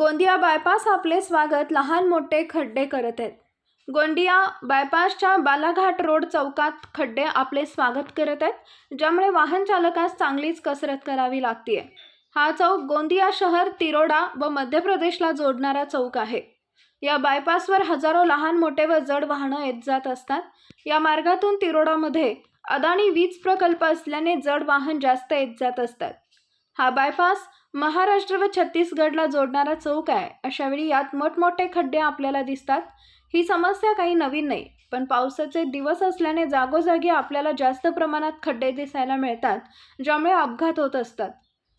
Gondia bypass आपले स्वागत लहान मोठे खड्डे करत आहेत. गोंदिया बायपासच्या बालाघाट रोड चौकात खड्डे आपले स्वागत करत आहेत ज्यामुळे वाहन चालकास चांगलीच कसरत करावी लागते हा चौक गोंदिया शहर तिरोडा व मध्य प्रदेशला जोडणारा चौक आहे. या बायपासवर हजारो लहान मोठे व जड वाहनं येत जात असतात. या मार्गातून तिरोडामध्ये अदानी वीज प्रकल्प असल्याने जड वाहन जास्त येत जात असतात. हा बायपास महाराष्ट्र व छत्तीसगडला जोडणारा चौक आहे. अशावेळी यात मोठमोठे खड्डे आपल्याला दिसतात. ही समस्या काही नवीन नाही पण पावसाचे दिवस असल्याने जागोजागी आपल्याला जास्त प्रमाणात खड्डे दिसायला मिळतात ज्यामुळे अपघात होत असतात.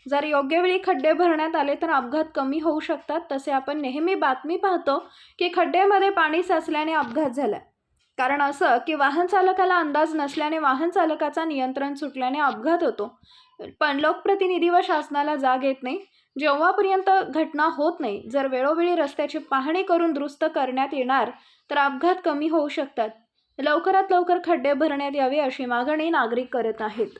जर योग्य वेळी खड्डे भरण्यात आले तर अपघात कमी होऊ शकतात तसे आपण नेहमी बातमी पाहतो की खड्ड्यामध्ये पाणी साचल्याने अपघात झाला. कारण असं की वाहन चालकाला अंदाज नसल्याने वाहन चालकाचा नियंत्रण सुटल्याने अपघात होतो. पण लोकप्रतिनिधी व शासनाला जाग येत नाही. जेव्हापर्यंत घटना होत नाही जर वेळोवेळी रस्त्याची पाहणी करून दुरुस्त करण्यात येणार तर अपघात कमी होऊ शकतात. लवकरात लवकर खड्डे भरण्यात यावे अशी मागणी नागरिक करत आहेत.